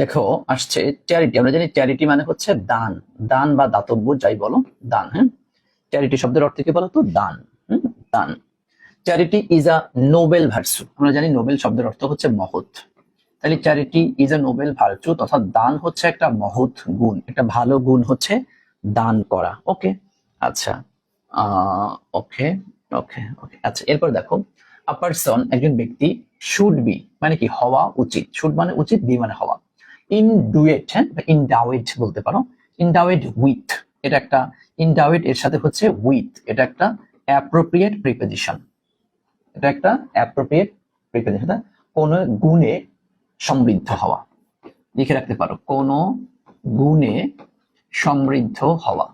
দেখো, আসছে চ্যারিটি আমরা জানি চ্যারিটি মানে হচ্ছে দান। দান বা দাতব্য, যাই বলো, দান হ্যাঁ? চ্যারিটি শব্দের অর্থ কি বলতো? দান, হুম? দান। Charity is a noble virtue আমরা জানি নোবেল শব্দের অর্থ হচ্ছে মহৎ। তাহলে charity is a noble virtue তথা দান হচ্ছে একটা মহৎ গুণ। একটা ভালো গুণ হচ্ছে দান করা। ওকে? আচ্ছা। ওকে ওকে ওকে। আচ্ছা এরপর দেখো আ পারসন একজন ব্যক্তি শুড বি মানে কি, হওয়া উচিত। শুড মানে উচিত বি মানে হওয়া। ইন ডুয়েট হ্যাঁ ইনডাউয়েট বলতে পারো। ইনডাউয়েট উইথ এটা একটা ইনডাউয়েট এর সাথে হচ্ছে উইথ এটা একটা অ্যাপ্রোপ্রিয়েট প্রিপোজিশন এটা একটা অ্যাপ্রোপ্রিয়েট প্রিপোজিশন কোন গুণে সমৃদ্ধ হওয়া। লিখে রাখতে পারো, কোন গুণে সমৃদ্ধ হওয়া।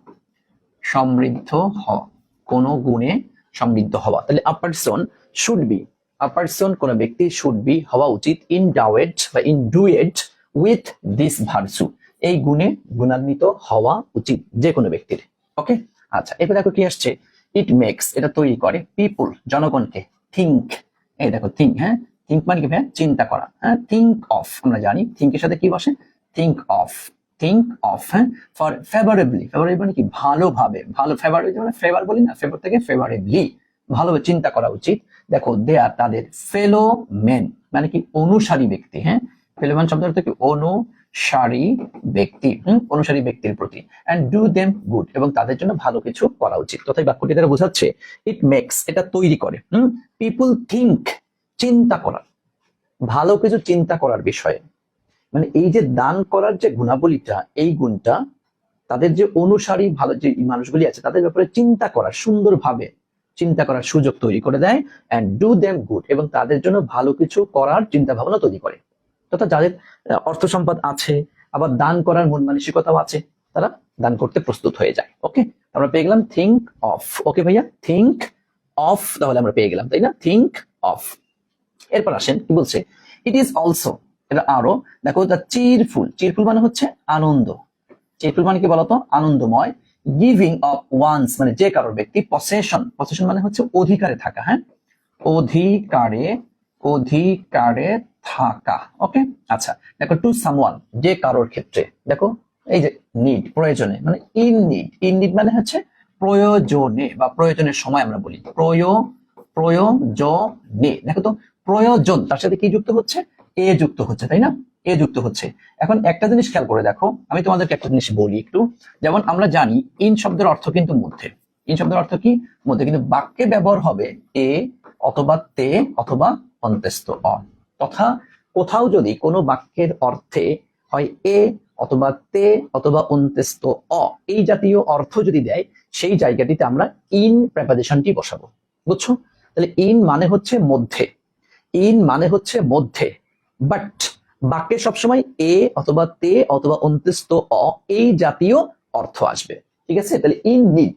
সমৃদ্ধ হওয়া, কোন গুণে সমৃদ্ধ হওয়া। তাহলে a person should be a person কোন ব্যক্তি শুড বি হওয়া উচিত ইন ডাউয়েট বা endowed with this virtue. এই গুণে গুণান্বিত হওয়া উচিত যে কোনো ব্যক্তির। ওকে? আচ্ছা এবার দেখো কি আসছে? ইট মেক্স এটা তৈরি করে। পিপুল জনগণকে। থিঙ্ক এই দেখো থিঙ্ক হ্যাঁ? থিঙ্ক মানে কি চিন্তা করা। হ্যাঁ? থিঙ্ক অফ আমরা জানি থিঙ্কের সাথে কি বসে? থিঙ্ক অফ থিঙ্ক অফ হ্যাঁ? ফর ফেভারেবলি ফেভারেবলি মানে কি? ভালোভাবে, ভালো ফেভারেবলি মানে ফেভার বলি না ফেভার থেকে ফেভারেবলি ভালোভাবে চিন্তা করা উচিত। দেখো দে আর তাদের ফেলো মেন মানে কি? অনুসারী ব্যক্তি হ্যাঁ? ফেলো ম্যান শব্দের অর্থ কি? অনুসারী ব্যক্তি অনুসারী ব্যক্তির প্রতি। অ্যান্ড ডু দেম গুড এবং তাদের জন্য ভালো কিছু করা উচিত। তথাই বাক্যটি দ্বারা বোঝাচ্ছে ইট মেক্স এটা তৈরি করে পিপুল থিঙ্ক চিন্তা করা। ভালো কিছু চিন্তা করার বিষয়ে। মানে এই যে দান করার যে গুণাবলীটা, এই গুণটা, তাদের যে অনুসারী ভালো যে মানুষগুলি আছে, তাদের ব্যাপারে চিন্তা করার, সুন্দরভাবে চিন্তা করার সুযোগ তৈরি করে দেয় অ্যান্ড ডু দেম গুড এবং তাদের জন্য ভালো কিছু করার চিন্তা ভাবনা তৈরি করে। তথা যাদের অর্থ সম্পদ আছে, আবার দান করার মন মানসিকতাও আছে, তারা দান করতে প্রস্তুত হয়ে যায় ওকে আমরা পেয়ে গেলাম থিঙ্ক অফ ওকে ভাইয়া? থিঙ্ক অফ তাহলে আমরা পেয়ে গেলাম, তাই না? থিঙ্ক অফ এরপর আসেন, কি বলছে? ইট ইজ অলসো এটা আরও দেখো দ্য চিরফুল চিরফুল মানে হচ্ছে আনন্দ। চিরফুল মানে কি বলতো? আনন্দময়। গিভিং অফ ওয়ান্স মানে যে কারোর ব্যক্তি পসেশন পসেশন মানে হচ্ছে অধিকারে থাকা হ্যাঁ? অধিকারে অধিকারে থাকা। ওকে আচ্ছা দেখো টু সামওয়ান যে কারোর ক্ষেত্রে। দেখো, এই যে নিড প্রয়োজনে মানে ইন নিড ইন নিড মানে হচ্ছে প্রয়োজনে, বা প্রয়োজনের সময় আমরা বলি। প্রয়, প্রয়োজনে। দেখো তো, প্রয়োজন, তার সাথে কি যুক্ত হচ্ছে? এ যুক্ত হচ্ছে, তাই না? এ যুক্ত হচ্ছে। এখন একটা জিনিস খেয়াল করে দেখো, আমি তোমাদেরকে একটা জিনিস বলি একটু। যেমন আমরা জানি ইন শব্দের অর্থ কিন্তু মধ্যে। ইন শব্দের অর্থ কি? মধ্যে কিন্তু বাক্যে ব্যবহার হবে এ অথবা তে অথবা অন্ত্যস্ত অ তথা কোথাও যদি কোনো বাক্যের অর্থে হয় এ অথবা তে অথবা অন্ত্যস্ত অ, এই জাতীয় অর্থ যদি দেয়, সেই জায়গাটিতে আমরা ইন প্রেপারেশনটি বসাবো। বুঝছ? তাহলে ইন মানে হচ্ছে মধ্যে। ইন মানে হচ্ছে মধ্যে। বাট বাক্যে সবসময় এ অথবা তে অথবা অন্ত্যস্ত অ, এই জাতীয় অর্থ আসবে। ঠিক আছে? তাহলে ইন নিড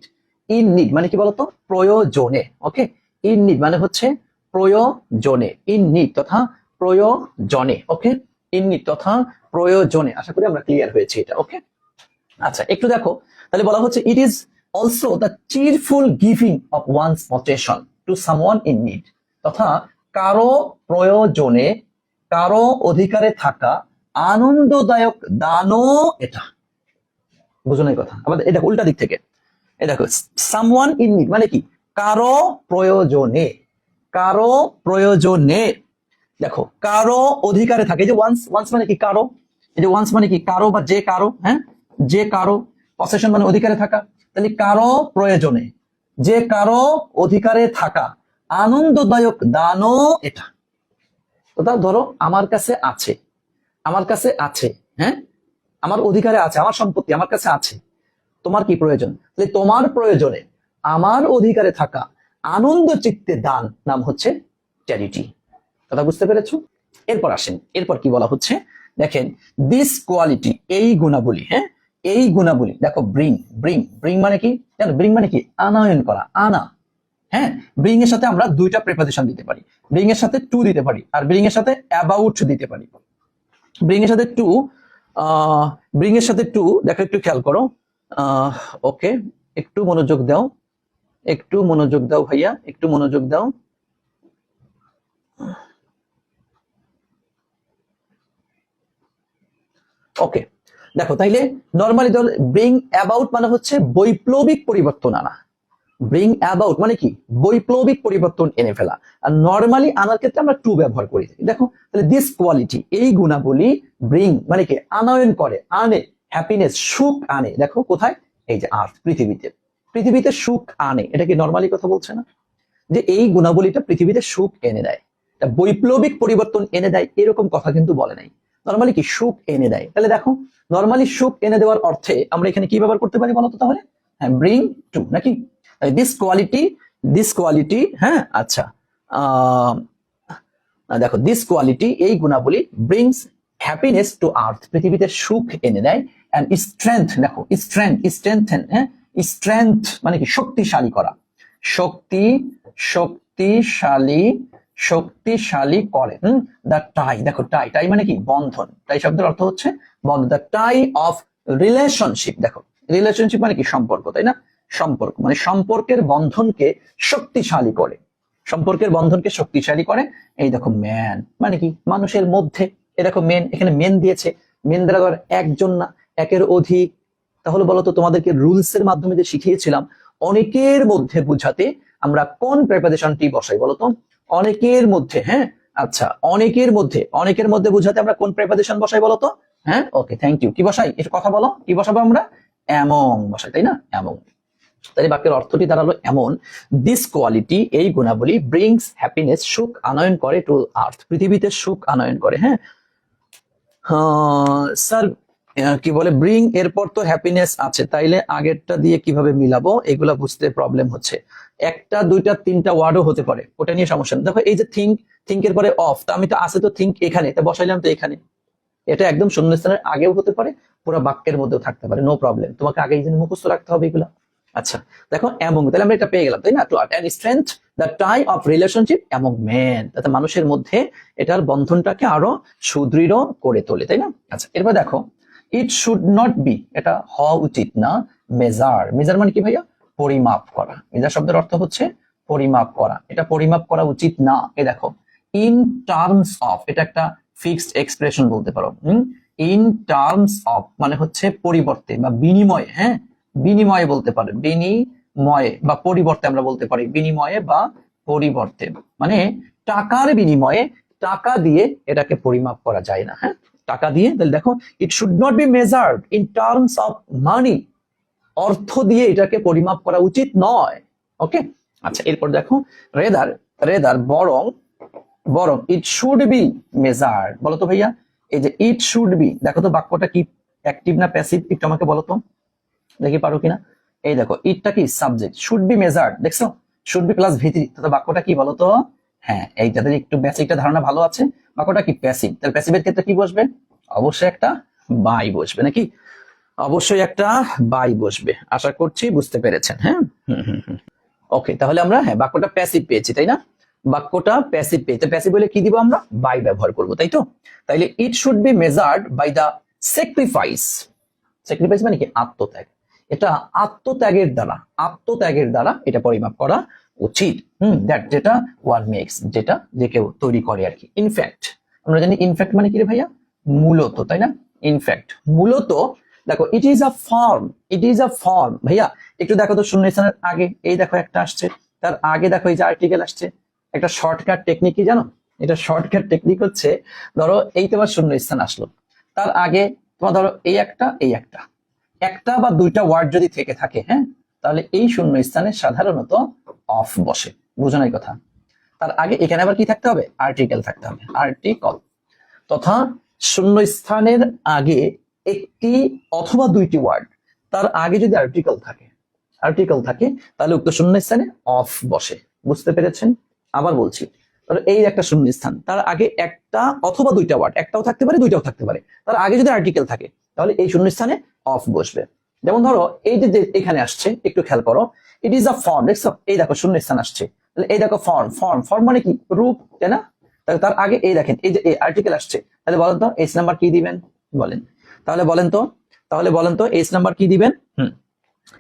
ইন নিড মানে কি বলতো? প্রয়োজনে ওকে ইন নিড মানে হচ্ছে প্রয়োজনে ইন নিড তথা প্রয়োজনে ওকে ইন নিড তথা প্রয়োজনে, আশা করি আমরা ক্লিয়ার হয়েছে এটা ওকে আচ্ছা একটু দেখো, তাহলে বলা হচ্ছে it is also the cheerful giving of one's portion to someone in need তথা কারও প্রয়োজনে, কারও অধিকারে থাকা আনন্দদায়ক দানও এটা। বুঝো না এই কথা আবার এটা উল্টা দিক থেকে। এই দেখো সামওয়ান ইন নিড মানে কি? কারও প্রয়োজনে। কারও প্রয়োজনে, দেখো, কারও অধিকারে থাকে যে ওয়ান্স ওয়ান্স মানে কি কারও? এই যে ওয়ান্স মানে কি কারও বা যে কারও হ্যাঁ? যে কারও পসেশন মানে অধিকারে থাকা। তাহলে কারও প্রয়োজনে, যে কারও অধিকারে থাকা, আনন্দদায়ক দানও এটা। ওটা ধরো, আমার কাছে আছে, আমার কাছে আছে হ্যাঁ? আমার অধিকারে আছে, আমার সম্পত্তি আমার কাছে আছে, তোমার কি প্রয়োজন? তাহলে তোমার প্রয়োজনে, আমার অধিকারে থাকা আনন্দ চিত্তে দান নাম হচ্ছে চ্যারিটি কথা বুঝতে পেরেছ? এরপর আসেন, এরপর কি বলা হচ্ছে? দেখেন দিস কোয়ালিটি এই গুণাবলী হ্যাঁ? এই গুণাবলী, দেখো ব্রিং ব্রিং ব্রিং মানে কি? জানো ব্রিং মানে কি? আনয়ন করা, আনা হ্যাঁ? ব্রিং এর সাথে আমরা দুইটা প্রেপোজিশন দিতে পারি। ব্রিং এর সাথে টু দিতে পারি, আর ব্রিং এর সাথে অ্যাবাউট দিতে পারি। ব্রিং এর সাথে টু ব্রিং এর সাথে টু দেখো, একটু খেয়াল করো। ওকে একটু মনোযোগ দাও। একটু মনোযোগ দাও ভাইয়া, একটু মনোযোগ দাও। ওকে দেখো তাইলে নর্মালি ধর ব্রিং অ্যাবাউট মানে হচ্ছে বৈপ্লবিক পরিবর্তন আনা। ব্রিং অ্যাবাউট মানে কি? বৈপ্লবিক পরিবর্তন এনে ফেলা। আর নর্মালি আনার ক্ষেত্রে আমরা টু ব্যবহার করি। দেখো, তাহলে দিস কোয়ালিটি এই গুণাবলী ব্রিং মানে কি? আনয়ন করে, আনে হ্যাপিনেস সুখ আনে। দেখো কোথায়? এই যে আর্থ পৃথিবীতে। পৃথিবীতে সুখ আনে। এটা কি নর্মালি কথা বলছে না? যে এই গুণাবলীটা পৃথিবীতে সুখ এনে দেয়। বৈপ্লবিক পরিবর্তন এনে দেয়, এরকম কথা কিন্তু বলে নাই। নর্মালি কি সুখ এনে দেয়? তাহলে দেখো নর্মালি সুখ এনে দেওয়ার অর্থে আমরা এখানে কি ব্যবহার করতে পারি বলতো তাহলে? হ্যাঁ ব্রিং টু নাকি? দিস কোয়ালিটি দিস কোয়ালিটি হ্যাঁ আচ্ছা দেখো দিস কোয়ালিটি এই গুণাবলী ব্রিংস হ্যাপিনেস টু আর্থ পৃথিবীতে সুখ এনে দেয় অ্যান্ড স্ট্রেংথ দেখো স্ট্রেংথ স্ট্রেংথেন হ্যাঁ স্ট্রেংথ মানে কি? শক্তিশালী করা। শক্তি, শক্তিশালী শক্তিশালী করে। হুম? দ্য টাই দেখো টাই টাই মানে কি? বন্ধন। টাই শব্দের অর্থ হচ্ছে দ্য টাই অফ রিলেশনশিপ দেখো। রিলেশনশিপ মানে কি? সম্পর্ক, তাই না? সম্পর্ক মানে সম্পর্কের বন্ধনকে শক্তিশালী করে। সম্পর্কের বন্ধনকে শক্তিশালী করে। এই দেখো ম্যান মানে কি? মানুষের মধ্যে এ দেখো মেন এখানে মেন দিয়েছে। মেন দ্বারা ধর একজন না, একের অধিক তাহলে বলতো তোমাদেরকে রুলস এর মাধ্যমে যে শিখিয়েছিলাম, অনেকের মধ্যে বুঝাতে আমরা কোন প্রেপারেশনটি বসাই বলতো? অনেকের মধ্যে হ্যাঁ? আচ্ছা অনেকের মধ্যে অনেকের মধ্যে বুঝাতে আমরা কোন প্রেপারেশন বসাই বলতো? হ্যাঁ? ওকে থ্যাংক ইউ কি বসাই? একটু কথা বলো। কি বসাবো আমরা? এমন বসাই, তাই না? এমন তাই বাক্যের অর্থটি দাঁড়াল এমন দিস কোয়ালিটি এই গুণাবলী ব্রিংস হ্যাপিনেস সুখ, আনয়ন করে টু আর্থ পৃথিবীতে সুখ, আনয়ন করে হ্যাঁ? স্যার কি বলে ব্রিং এরপর তো হ্যাপিনেস আছে। তাইলে আগেরটা দিয়ে কীভাবে মিলাবো, এগুলা বুঝতে প্রবলেম হচ্ছে। একটা, দুইটা, তিনটা ওয়ার্ডও হতে পারে, ওটা নিয়ে সমস্যা দেখো, এই যে থিঙ্ক থিঙ্কের পরে অফ তা আমি তো আছে তো থিঙ্ক এখানে, তা বসাইলাম তো এখানে। এটা একদম শূন্যস্থানের আগেও হতে পারে, পুরো বাক্যের মধ্যেও থাকতে পারে নো প্রবলেম তোমাকে আগে এই জন্য মুখস্থ রাখতে হবে এগুলা। আচ্ছা দেখো এমন তাহলে আমরা এটা পেয়ে গেলাম, তাই না? To and strength the tie of relationship among man তাতে মানুষের মধ্যে এটার বন্ধনটাকে আরও সুদৃঢ় করে তোলে, তাই না? আচ্ছা এরপর দেখো ইট শুড নট বি এটা হওয়া উচিত না। মেজার। মেজার মানে কি ভাইয়া? পরিমাপ করা। মেজার শব্দের অর্থ হচ্ছে পরিমাপ করা। এটা পরিমাপ করা উচিত না। এ দেখো। ইন টার্মস অফ এটা একটা ফিক্সড এক্সপ্রেশন বলতে পারো। ইন টার্মস অফ মানে হচ্ছে পরিবর্তে বা বিনিময়ে হ্যাঁ? বিনিময়ে বলতে পারে বিনিময়ে বা পরিবর্তে আমরা বলতে পারি। বিনিময়ে বা পরিবর্তে। মানে টাকার বিনিময়ে টাকা দিয়ে এটাকে পরিমাপ করা যায় না হ্যাঁ? টাকা দিয়ে, তাহলে দেখো it should not be measured in terms of money অর্থ দিয়ে এটাকে পরিমাপ করা উচিত নয়। ওকে আচ্ছা এরপর দেখো রেদার রেদার বরং বরং ইট শুড বি মেজার্ড বলো তো ভাইয়া, এই যে ইট শুড বি দেখো তো বাক্যটা কি অ্যাক্টিভ না প্যাসিভ একটু আমাকে বলো তো। দেখি পারো কিনা? এই দেখো ইটটা কি সাবজেক্ট শুড বি মেজার্ড দেখছ? শুড বি প্লাস ভিত্তি তাহলে বাক্যটা কি বলো তো হ্যাঁ এইটাতে একটু বেসিকটা ধারণা ভালো আছে বাক্যটা কি প্যাসিভ তাহলে প্যাসিভের ক্ষেত্রে কি বসবে? অবশ্যই একটা বাই বসবে, নাকি? অবশ্যই একটা বাই বসবে, আশা করছি বুঝতে পেরেছেন হ্যাঁ? ওকে তাহলে আমরা হ্যাঁ বাক্যটা প্যাসিভ পেয়েছি, তাই না? বাক্যটা প্যাসিভ পেয়েছে প্যাসিভ বলে কি দিব আমরা? বাই ব্যবহার করব, তাই তো? তাইলে it should be measured by the sacrifice sacrifice মানে কি? আত্মত্যাগ। এটা আত্মত্যাগের দ্বারা আত্মত্যাগের দ্বারা এটা পরিমাপ করা উচিত। হুম। দ্যাট যেটা ওয়ান মেক্স যেটা যে কেউ তৈরি করে আর কি। ইনফ্যাক্ট আমরা জানি ইনফ্যাক্ট মানে কি রে ভাইয়া? মূলত তাই না? ইনফ্যাক্ট মূলত দেখো it is a form it is a form ভাইয়া একটু দেখো তো শূন্যস্থানের আগে এই দেখো একটা আসছে তার আগে দেখো এই যে আর্টিকেল আসছে একটা শর্টকাট টেকনিক কি জানো? এটা শর্টকাট টেকনিক হচ্ছে ধরো এই তোমার শূন্য স্থান আসলো। তার আগে তোমার ধরো এই একটা এই একটা। একটা বা দুইটা ওয়ার্ড যদি থেকে থাকে হ্যাঁ? তাহলে এই শূন্য স্থানে সাধারণত অফ বসে। বুঝো নাই কথা। তার আগে এখানে আবার কি থাকতে হবে? আর্টিকেল থাকতে হবে। আর্টিকল তথা শূন্য স্থানের আগে একটি অথবা দুইটি ওয়ার্ড তার আগে যদি আর্টিকেল থাকে আর্টিকেল থাকে, তাহলে উক্ত শূন্য স্থানে অফ বসে। বুঝতে পেরেছেন? আবার বলছি এই একটা শূন্য স্থান, তার আগে একটা অথবা দুইটা ওয়ার্ড একটাও থাকতে পারে, দুইটাও থাকতে পারে। তার আগে যদি আর্টিকেল থাকে, তাহলে এই শূন্য স্থানে অফ বসবে। যেমন ধরো, এই যে এখানে আসছে, একটু খেয়াল করো ইট ইজ আ ফর্ম দেখছ? এই দেখো, শূন্য স্থান আসছে। তাহলে এই দেখো ফর্ম ফর্ম ফর্ম মানে কি? রূপ, তাই না? তার আগে এই দেখেন, এই যে আর্টিকেল আসছে। তাহলে বলেন তো এইচ নাম্বার কি দিবেন? বলেন। তাহলে বলেন তো, তাহলে বলেন তো এইচ নাম্বার কি দিবেন? হুম।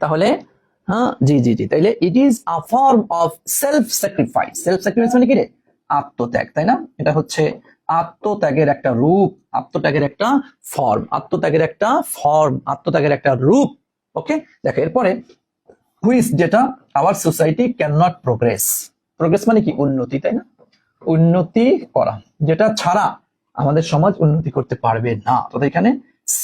তাহলে হ্যাঁ জি জি জি, তাইলে it is a form of self sacrifice self sacrifice মানে কি রে? আত্মত্যাগ, তাই না? এটা হচ্ছে আত্মত্যাগের একটা রূপ। আত্মত্যাগের একটা ফর্ম আত্মত্যাগের একটা ফর্ম আত্মত্যাগের একটা রূপ। ওকে দেখো, এরপরে হুইস যেটা our society can not progress progress মানে কি? উন্নতি, তাই না? উন্নতি করা, যেটা ছাড়া আমাদের সমাজ উন্নতি করতে পারবে না। তো এখানে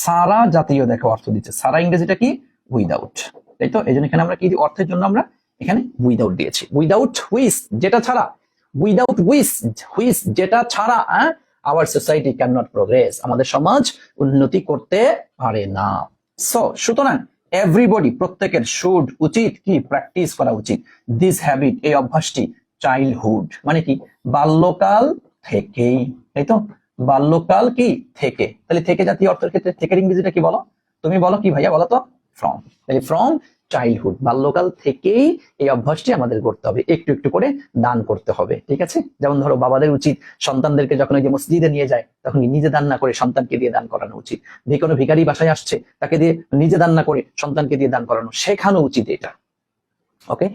সারা জাতীয় দেখো অর্থ দিচ্ছে। সারা ইংরেজিটা কি? উইদাউট তাই তো? এই জন্য এখানে আমরা কি? অর্থের জন্য আমরা এখানে উইদাউট দিয়েছি। উইদাউট হুইস যেটা ছাড়া উইদাউট হুইস হুইস যেটা ছাড়া our society can not progress আমাদের সমাজ উন্নতি করতে পারে না। সো সুতরাং এভরিবডি প্রত্যেকের শুড উচিত কি? প্র্যাকটিস করা উচিত। দিস হ্যাবিট এই অভ্যাসটি চাইল্ডহুড মানে কি? বাল্যকাল থেকেই। তাই তো? বাল্যকাল কি? থেকে। তাহলে থেকে জাতীয় অর্থের ক্ষেত্রে, থেকে ইংরেজিটা কি বলো? তুমি বলো কি ভাইয়া, বলো তো? ফ্রম তাহলে ফ্রম চাইল্ডহুড বাল্যকাল থেকেই এই অভ্যাসটি আমাদের করতে হবে। একটু একটু করে দান করতে হবে, ঠিক আছে? যেমন ধরো বাবাদের উচিত সন্তানদেরকে যখন যে মসজিদে নিয়ে যায়, তখন নিজে দান না করে সন্তানকে দিয়ে দান করানো উচিত। যে কোনো ভিকারি বাসায় আসছে, তাকে দিয়ে নিজে দান না করে সন্তানকে দিয়ে দান করানো, শেখানো উচিত এটা। ওকে